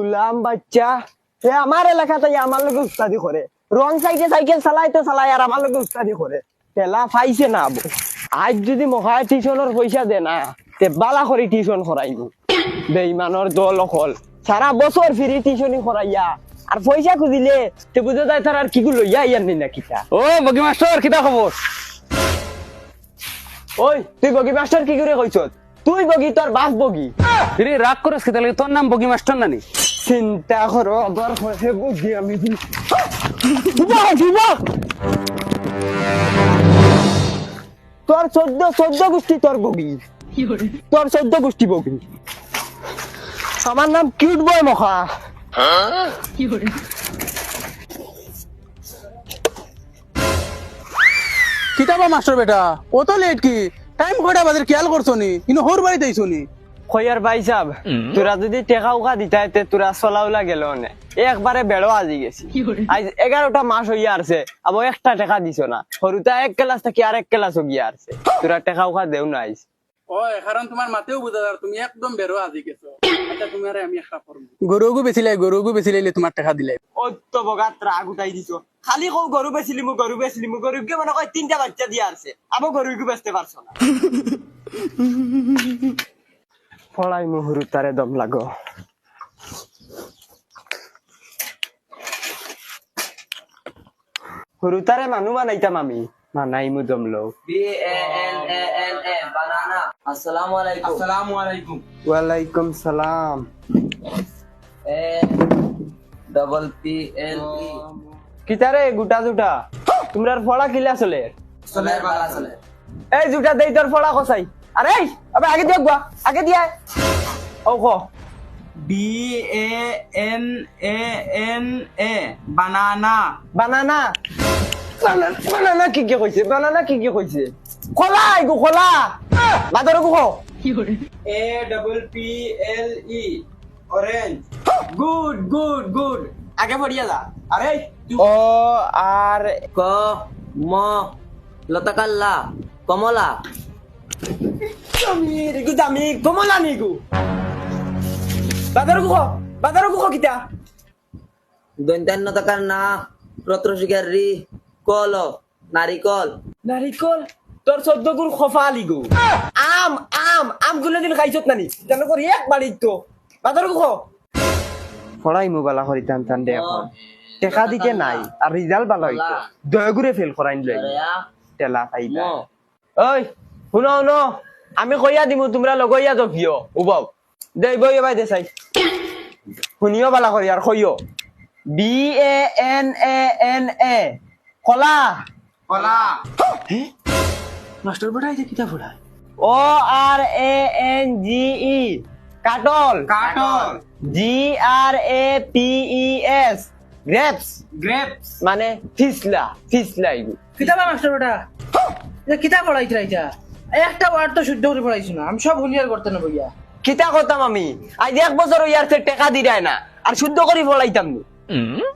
গুলাম বাচ্চা। সে আমার এলাকাতে আমার লোক উস্তাদি করে রং সাইকেল সাইকেল চালাইতে চালাই আর আমার লোক উস্তাদি করে তেলা পাইছে না আবু আজ যদি মহায় টিউশনের পয়সা দে না তে বালা করে টিউশন করাইনি বেইমানর দল অকল। সারা বছর ফিরি টিউশনি করাইয়া আর পয়সা খুঁজিলে তে বুঝে যায় তার আর কি গুলো ইয়া ইয়ার নি না কিতা। ও বগি মাস্টার কিতা খবর ওই তুই বগি মাস্টার কি করে কইছ তুই বগি তোর বাপ বগি। রে রাগ করিস কি তাহলে তোর নাম বগি মাস্টার নানি? চিন্তা করো আবার হয়ে বুঝি আমি। তোর চোদ্দ চোদ্দ গোষ্ঠী তোর বগি। তোর চোদ্দ গোষ্ঠী বগি। আমার নাম কিউট বয় মখা। কিতাবা মাস্টার বেটা অত লেট কি? টাইম কয়টা বাজে খেয়াল করছ নি কিন্তু হোর বাড়িতে আইছো নি খয়ার ভাই সাব তোরা যদি টেকা উকা দিতাই তে তোরা চলাউলা গেল নে একবারে বেড়ো আজি গেছি। আজ এগারোটা মাস হইয়া আসছে আবার একটা টেকা দিছ না। সরুতা এক ক্লাস থাকি আর এক ক্লাস গিয়া আসছে তোরা টেকা উকা দেও না আইস ও কারণ তোমার মাতেও বুঝা যার তুমি একদম বেরো আজি গেছো। আচ্ছা তুমি আর আমি একটা করব গরুগু বেচিলাই গরুগু বেচিলাইলে তোমার টাকা দিলে। অত্য বগাত রাগ উঠাই দিছ। খালি কৌ গরু বেচিলি মু গরু বেচিলি মু গরুকে মনে কয় তিনটা বাচ্চা দিয়ে আসছে আবার গরুকে বেচতে পারছ না। ফলাই মুহুরু তারে দম লাগো হুরুতারে মানু বানাইতাম আমি মানাই মু দম লো B A N A N A banana. Assalamu alaikum. আসসালামু আলাইকুম ওয়ালাইকুম সালাম A double P L E. কিতারে গুটা জুটা তোমরা ফড়া কিলা চলে Soler bala soler. এই জুটা দেই তোর ফড়া কসাই আরে এই, আবে আগে দিয়ে গুয়া আগে দিয়ে। ও কো B A N A N A banana banana banana banana কি কি কইছে বানানা কি কি কইছে খোলা এগু খোলা। বাদর গু খো A double P L E orange good good good আগে পড়িয়া যা আরে ও আর K M Latakalla. Komala. রিগু দামি কমলা নিগু বাদর গু খো বাদর গু খো কিতা দৈন্তান্ন টাকার না রত্র শিকার রি কল নারিকল নারিকল তোর চোদ্দ গুর খফা লিগু আম আম আমগুলো দিন খাইছত নানি জানো করি এক বাড়ি তো বাদর গু খো পড়াই মোবাইল করি টান টান দে টেকা দিতে নাই আর রিজাল্ট ভালো হইতো দয়া করে ফেল করাইন লই টেলা খাইবা ম ওই শুনো শুনো আমি কইয়া দিমু তোমরা লগইয়া জপিও উবাও। দে বই এবাই দে চাই। শুনিও বালা করি আর কইও B A N A N A কলা? কলা। মাস্টার বেটা এই যে কিতা পড়ায় ও আর এ এন জি ই কাটল। কাটল। G R A P E S grapes grapes মানে ফিসলা ফিসলা ইগু কিতাবা মাস্টার বেটা এটা কিতাব পড়াইতে রাইতা একটা ওয়ার্ড তো শুদ্ধ করে পড়াইছো না আমি সব হুলিয়ার করতে না বইয়া কিতা করতাম আমি? আজ এক বছর ইয়ার সে টেকা দি না আর শুদ্ধ করে ফলাইতাম নি।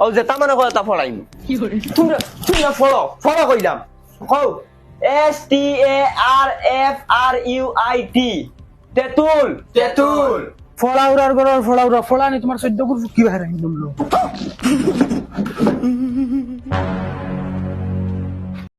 ও যে তার কথা ফলাইম তোমরা তোমরা ফলো ফলো কইলাম কও। S T A R F R U I T তেতুল। তেঁতুল। ফলাউরার গরর ফলাউরা ফলানি তোমার চোদ্দ গুর কি বাহির